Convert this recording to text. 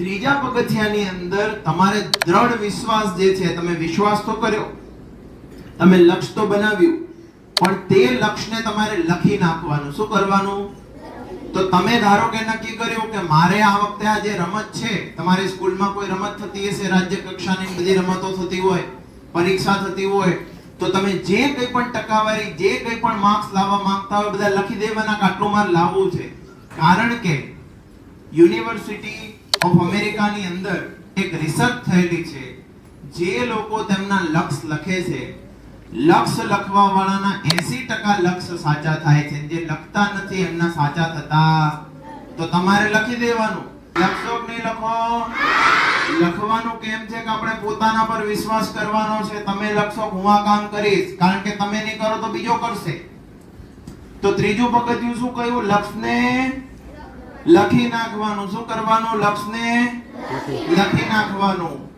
ત્રીજા પગથિયાની અંદર તમારે દ્રઢ વિશ્વાસ જે છે, તમે વિશ્વાસ તો કર્યો. તમે લક્ષ્ય તો બનાવ્યું, પણ તે લક્ષ્યને તમારે લખી નાખવાનું. શું કરવાનું? તો તમે ધારો કે નક્કી કર્યું કે મારે આ વખતે આ જે રમત છે, તમારી સ્કૂલમાં કોઈ રમત થતી હશે, રાજ્ય કક્ષાની બધી રમતો થતી હોય, પરીક્ષા થતી હોય, તો તમે જે કંઈ પણ ટકાવારી, જે કંઈ પણ માર્ક્સ લાવવા માંગતા હોય, બધા લખી દેવાના કે મારે લાવવું છે. કારણ કે યુનિવર્સિટી ઓફ અમેરિકાની અંદર એક રિસર્ચ થયેલી છે, જે લોકો તેમના લક્ષ્ય લખે છે. લક્ષ્ય લખવા વાળાના 80% લક્ષ સાચા થાય છે. જે લખતા નથી, એમના સાચા થતા. તો તમારે લખી દેવાનું. લખશો કે નહીં લખો? લખવાનું કેમ છે કે આપણે પોતાના પર વિશ્વાસ કરવાનો છે? તમે લખશો હું આ કામ કરીશ. કારણ કે તમે નહીં કરો તો બીજો કરશે. તો ત્રીજું પગથિયું શું કહ્યું? લક્ષ્યને લખી નાખવાનું. શું કરવાનું? લક્ષને લખી નાખવાનું.